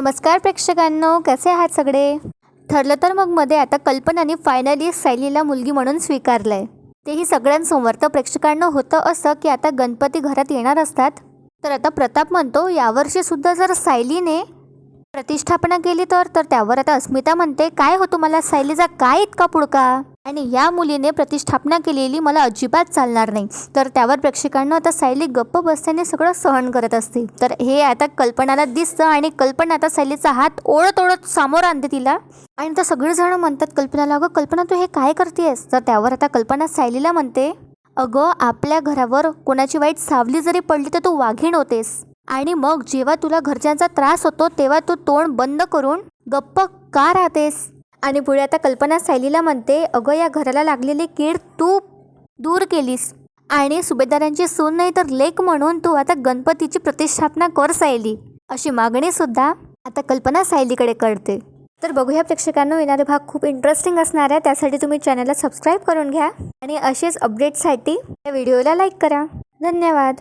नमस्कार प्रेक्षकांनो कसे आहात सगळे? ठरलं तर मग मध्ये आता कल्पनाने फायनली सायलीला मुलगी म्हणून स्वीकारलंय. तेही सगळ्यांसमोर. तर प्रेक्षकांना होतं असं की आता गणपती घरात येणार असतात. तर आता प्रताप म्हणतो यावर्षी सुद्धा जर सायलीने प्रतिष्ठापना केली तर तर त्यावर आता अस्मिता म्हणते काय हो तुम्हाला? सायलीचा काय इतका पुडका? आणि या मुलीने प्रतिष्ठापना केलेली मला अजिबात चालणार नाही. तर त्यावर प्रेक्षकांना आता सायली गप्प बसल्याने सगळं सहन करत असते तर हे आता कल्पनाला दिसतं आणि कल्पना आता सायलीचा हात ओळत ओळत समोर आणते तिला. आणि तर सगळेजण म्हणतात कल्पनाला अगं कल्पना तू हे काय करतेस तर त्यावर आता कल्पना सायलीला म्हणते अगं आपल्या घरावर कोणाची वाईट सावली जरी पडली तर तू वाघीण होतेस. आणि मग जेव्हा तुला घरच्यांचा त्रास होतो तेव्हा तू तोंड बंद करून गप्प का राहतेस? आणि पुढे आता कल्पना सायलीला म्हणते अगं या घराला लागलेली कीड तू दूर केलीस. आणि सुभेदारांची सून नाही तर लेक म्हणून तू आता गणपतीची प्रतिष्ठापना कर सायली. अशी मागणी सुद्धा आता कल्पना सायलीकडे करते. तर बघूया प्रेक्षकांना येणारे भाग खूप इंटरेस्टिंग असणार आहे. त्यासाठी तुम्ही चॅनलला सबस्क्राईब करून घ्या. आणि असेच अपडेटसाठी या व्हिडिओला लाईक करा. धन्यवाद.